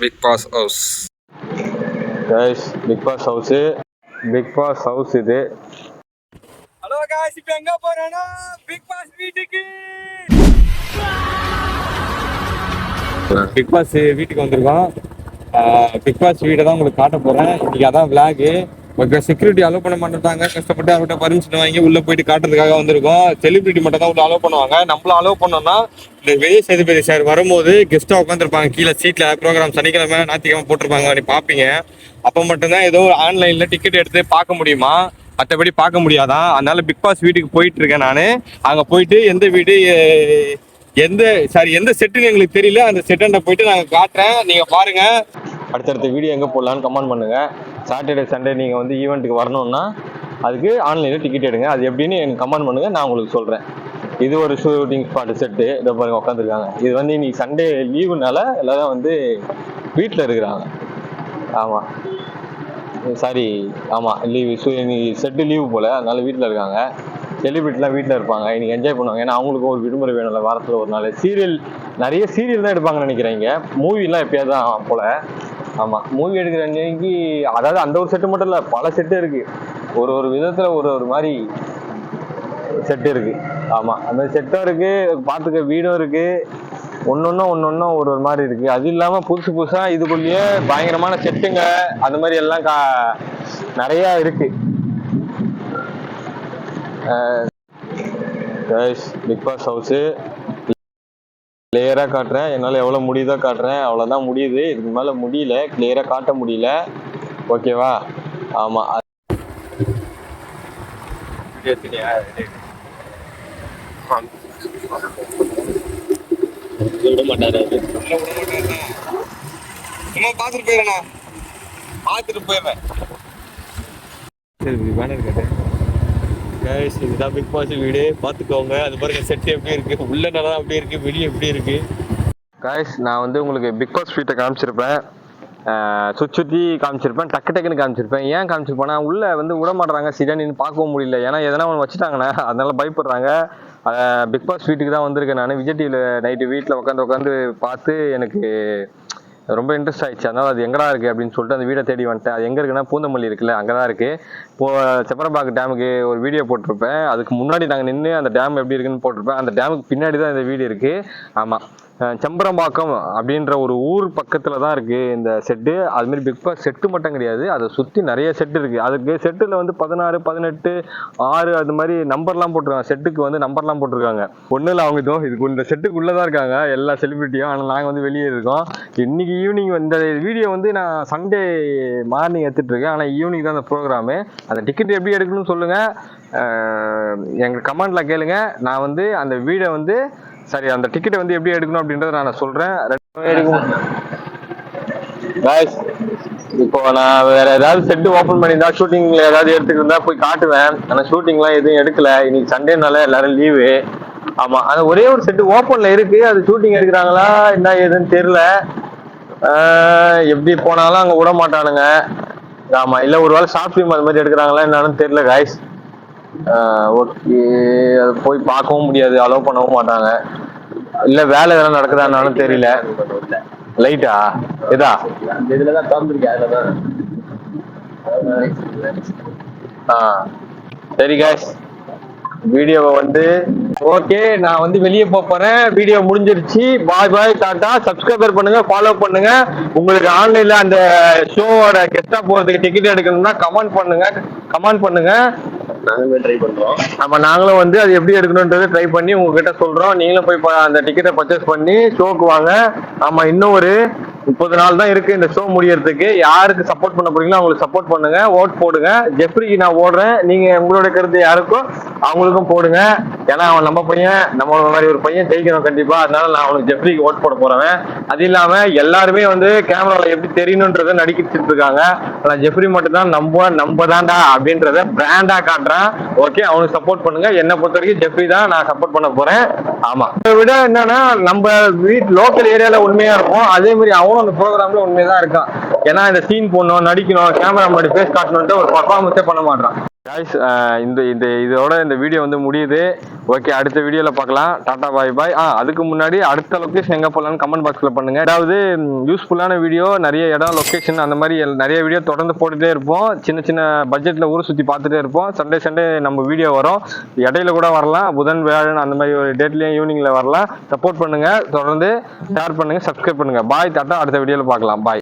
Bigg Boss house guys Bigg Boss house Bigg Boss house இது. Hello guys இப்போ எங்க போறேன்னா பிக் பாஸ் வீட்டுக்கு. பிக் பாஸ் வீட்டுக்கு வந்திருக்கோம். பிக் பாஸ் வீடை தான் உங்களுக்கு காட்ட போறேன். இன்னைக்கு அதான் விளாகு இப்போ செக்யூரிட்டி அலோவ் பண்ண மாட்டாங்க கஷ்டப்பட்டு அவர்கிட்ட பர்மிஷன் வாங்கி உள்ள போயிட்டு காட்டுறதுக்காக வந்திருக்கோம். செலிபிரிட்டி மட்டும் தான் உள்ள அலோவ் பண்ணுவாங்க. நம்மளும் அலோவ் பண்ணோம்னா இந்த விஜய் சேதுபதி சார் வரும்போது கெஸ்ட்டாக உட்காந்துருப்பாங்க கீழே சீட்டில் ப்ரோக்ராம் சனிக்கிழமை ஞாயிற்றுக்கிழமை போட்டிருப்பாங்க. நீ பார்ப்பீங்க அப்போ மட்டும்தான் ஏதோ ஆன்லைனில் டிக்கெட் எடுத்து பார்க்க முடியுமா? மற்றபடி பார்க்க முடியாதான் அதனால பிக் பாஸ் வீட்டுக்கு போயிட்டு இருக்கேன் நான். அங்கே போயிட்டு எந்த வீடு எந்த சாரி எந்த செட்டுன்னு எங்களுக்கு தெரியல. அந்த செட்டண்ட போயிட்டு நாங்கள் காட்டுறேன். நீங்கள் பாருங்க. அடுத்தடுத்த வீடியோ எங்கே போடலான்னு கமெண்ட் பண்ணுங்கள் சாட்டர்டே சண்டே நீங்கள் வந்து ஈவெண்ட்டுக்கு வரணும்னா அதுக்கு ஆன்லைனில் டிக்கெட் எடுங்க. அது எப்படின்னு எனக்கு கமெண்ட் பண்ணுங்கள் நான் உங்களுக்கு சொல்கிறேன் இது ஒரு ஷூட்டிங் ஸ்பாட் செட்டு இதை பாருங்க உட்காந்துருக்காங்க இது வந்து இன்னைக்கு சண்டே லீவுனால எல்லாரும் வந்து வீட்டில் இருக்கிறாங்க. ஆமாம் சாரி ஆமாம் லீவு ஸோ இன்னைக்கு செட்டு லீவு போல் அதனால வீட்டில் இருக்காங்க. செலிபிரிட்டிலாம் வீட்டில் இருப்பாங்க இன்னைக்கு என்ஜாய் பண்ணுவாங்க. ஏன்னா அவங்களுக்கும் ஒரு விடுமுறை வேணும்ல வாரத்தில் ஒரு நாள். சீரியல் நிறைய சீரியல் தான் எடுப்பாங்கன்னு நினைக்கிறேன் இங்கே. மூவிலாம் எப்பயாவது தான் போல். ஆமாம் மூவி எடுக்கிற அன்னைக்கு அதாவது அந்த ஒரு செட்டு மட்டும் இல்லை பல செட்டு இருக்கு. ஒரு ஒரு விதத்தில் ஒரு ஒரு மாதிரி செட்டு இருக்கு. ஆமாம் அந்த செட்டும் இருக்கு பார்த்துக்க வீடும் இருக்கு. ஒன்னொன்னும் ஒன்னொன்னும் ஒரு ஒரு மாதிரி இருக்கு. அது இல்லாம புதுசு புதுசா இதுக்குள்ளேயே பயங்கரமான செட்டுங்க அந்த மாதிரி எல்லாம் கா நிறைய இருக்கு. பிக் பாஸ் ஹவுஸு கிளியராக காட்டுறேன். என்னால் எவ்வளோ முடியுதோ காட்டுறேன். அவ்வளோதான் முடியுது. இதுக்கு மேலே முடியல. கிளியராக காட்ட முடியல. ஓகேவா ஆமாம் விட மாட்டாரு சும்மா பார்த்துட்டு போயிடறேண்ணா பார்த்துட்டு போயிடுறேன். சரி கேஸ் இதுதான் பிக் பாஸ் வீடு. பார்த்துக்கோங்க. அது பாருங்க செட்டு எப்படி இருக்கு. உள்ள நல்லா அப்படி இருக்கு வெளியே எப்படி இருக்கு. காய்ஸ் நான் வந்து உங்களுக்கு பிக் பாஸ் வீட்டை காமிச்சிருப்பேன். சுற்றி சுற்றி காமிச்சிருப்பேன் டக்கு டக்குன்னு காமிச்சிருப்பேன். ஏன் காமிச்சிருப்பேன்னா உள்ளே வந்து விட மாட்றாங்க சரியா நின்று பார்க்கவும் முடியல. ஏன்னா எதனா ஒன்று வச்சுட்டாங்கண்ணே அதனால பயப்படுறாங்க. பிக் பாஸ் வீட்டுக்கு தான் வந்திருக்கேன் நான். விஜய் டிவியில் நைட்டு வீட்டில் உட்காந்து உட்காந்து பார்த்து எனக்கு ரொம்ப இன்ட்ரெஸ்ட் ஆயிடுச்சு. அதனால அது எங்கடா இருக்கு அப்படின்னு சொல்லிட்டு அந்த வீடை தேடி வந்துட்டேன். அது எங்க இருக்குன்னா பூந்தமல்லி இருக்குல்ல அங்கே தான் இருக்கு. இப்போ செப்பரம்பாக்கு டேமுக்கு ஒரு வீடியோ போட்டிருப்பேன். அதுக்கு முன்னாடி நாங்கள் நின்று அந்த டேம் எப்படி இருக்குன்னு போட்டிருப்பேன். அந்த டேமுக்கு பின்னாடி தான் இந்த வீடு இருக்கு. ஆமாம் செம்பரம்பாக்கம் அப்படின்ற ஒரு ஊர் பக்கத்தில் தான் இருக்குது இந்த செட்டு. அதுமாரி பிக் பாஸ் செட்டு மட்டும் கிடையாது. அதை சுற்றி நிறைய செட்டு இருக்குது அதுக்கு செட்டில் வந்து பதினாறு பதினெட்டு ஆறு அது மாதிரி நம்பர்லாம் போட்டிருக்காங்க. செட்டுக்கு வந்து நம்பர்லாம் போட்டிருக்காங்க. ஒன்றும் இல்லை அவங்க இதுவும் இதுக்கு இந்த செட்டுக்குள்ளே தான் இருக்காங்க. எல்லா செலிபிரிட்டியும் ஆனால் நாங்கள் வந்து வெளியே இருக்கோம். இன்றைக்கி ஈவினிங் இந்த வீடியோ வந்து நான் சண்டே மார்னிங் எடுத்துட்டு இருக்கேன். ஆனால் ஈவினிங் தான் அந்த ப்ரோக்ராமு அந்த டிக்கெட் எப்படி எடுக்கணும்னு சொல்லுங்கள் எங்கள் கமெண்டில் கேளுங்கள் நான் வந்து அந்த வீடை வந்து சரி அந்த டிக்கெட் வந்து எப்படி எடுக்கணும் அப்படின்றத நான் சொல்றேன். இப்போ நான் வேற ஏதாவது செட்டு ஓபன் பண்ணியிருந்தா ஷூட்டிங்ல ஏதாவது எடுத்துட்டு போய் காட்டுவேன். ஆனா ஷூட்டிங்லாம் எதுவும் எடுக்கல. இன்னைக்கு சண்டேனால எல்லாரும் லீவு ஆமா அது ஒரே ஒரு செட்டு ஓப்பன்ல இருக்கு. அது ஷூட்டிங் எடுக்கிறாங்களா என்ன ஏதுன்னு தெரியல. எப்படி போனாலும் அங்க விட மாட்டானுங்க. ஆமா இல்ல ஒரு வேளை ஷார்ட் ஃபிலிம் அது மாதிரி எடுக்கிறாங்களா என்னன்னு தெரியல காய்ஸ் ஓகே. அது போய் பார்க்கவும் முடியாது. அலோவ் பண்ணவும் மாட்டாங்க. இல்ல வேலை எதனா நடக்குதான்னு தெரியல. லைட்டா இதா? ஆ. சரி காய்ஸ் வீடியோவை வந்து ஓகே நான் வந்து வெளியே போறேன். வீடியோ முடிஞ்சிருச்சு. Bye bye tata. சப்ஸ்கிரைபர் பண்ணுங்க ஃபாலோ பண்ணுங்க. உங்களுக்கு ஆன்லைன்ல அந்த ஷோவோட கெஸ்டா போறதுக்கு டிக்கெட் எடுக்கணும்னா கமெண்ட் பண்ணுங்க. கமெண்ட் பண்ணுங்க. நாங்களுமே ட்ரை பண்றோம். ஆமா நாங்களும் வந்து அது எப்படி எடுக்கணுன்றதை ட்ரை பண்ணி உங்ககிட்ட சொல்றோம். நீங்களும் போய் அந்த டிக்கெட்டை பர்ச்சேஸ் பண்ணி ஷோக்கு வாங்க. ஆமா இன்னும் ஒரு முப்பது நாள் தான் இருக்கு இந்த ஷோ முடியறதுக்கு. யாருக்கு சப்போர்ட் பண்ண போறீங்களோ அவங்களுக்கு சப்போர்ட் பண்ணுங்க. ஓட் போடுங்க. ஜெஃப்ரிக்கு நான் ஓடுறேன். நீங்க உங்களோட கருத்து யாருக்கோ அவங்களுக்கும் போடுங்க. ஏன்னா அவன் நம்ம பையன் நம்ம மாதிரி ஒரு பையன் ஜெயிக்கணும் கண்டிப்பா. அதனால நான் அவனுக்கு ஜெஃப்ரிக்கு ஓட் போட போறேன். அது இல்லாம எல்லாருமே வந்து கேமரால எப்படி தெரியணுன்றதை நடிக்கிட்டு இருக்காங்க. ஆனா ஜெஃப்ரி மட்டும் தான் நம்ம நம்ம தான்டா அப்படின்றத பிராண்டா காட்டுறான். ஓகே அவனுக்கு சப்போர்ட் பண்ணுங்க. என்னை பொறுத்த வரைக்கும் ஜெஃப்ரி தான் நான் சப்போர்ட் பண்ண போறேன். ஆமா. இதை விட என்னன்னா நம்ம வீட் லோக்கல் ஏரியால உண்மையா இருக்கும் அதே மாதிரி அவனும் அந்த ப்ரோக்ராம்ல உண்மையா தான் இருக்கான். ஏன்னா இந்த சீன் போடணும் நடிக்கணும் கேமரா முன்னாடி ஃபேஸ் காட்டணும்ட்டு ஒரு பர்ஃபார்மன்ஸே பண்ண மாட்டான் காய்ஸ் இந்த இந்த இதோட இந்த வீடியோ வந்து முடியுது. ஓகே அடுத்த வீடியோவில் பார்க்கலாம். டாட்டா பாய் பாய். ஆ அதுக்கு முன்னாடி அடுத்த லொக்கேஷன் எங்கே போகலான்னு கமெண்ட் பாக்ஸில் பண்ணுங்கள் அதாவது யூஸ்ஃபுல்லான வீடியோ நிறைய இடம் லொக்கேஷன் அந்த மாதிரி எல்- நிறைய வீடியோ தொடர்ந்து போட்டுட்டே இருப்போம். சின்ன சின்ன பட்ஜெட்டில் ஊர் சுற்றி பார்த்துட்டே இருப்போம். சண்டே சண்டே நம்ம வீடியோ வரும். இடையில கூட வரலாம். புதன் வியாழன் அந்த மாதிரி ஒரு டேட்லேயும் ஈவினிங்கில் வரலாம். சப்போர்ட் பண்ணுங்கள் தொடர்ந்து ஷேர் பண்ணுங்கள் சப்ஸ்கிரைப் பண்ணுங்கள் பாய் டாட்டா அடுத்த வீடியோவில் பார்க்கலாம். பாய்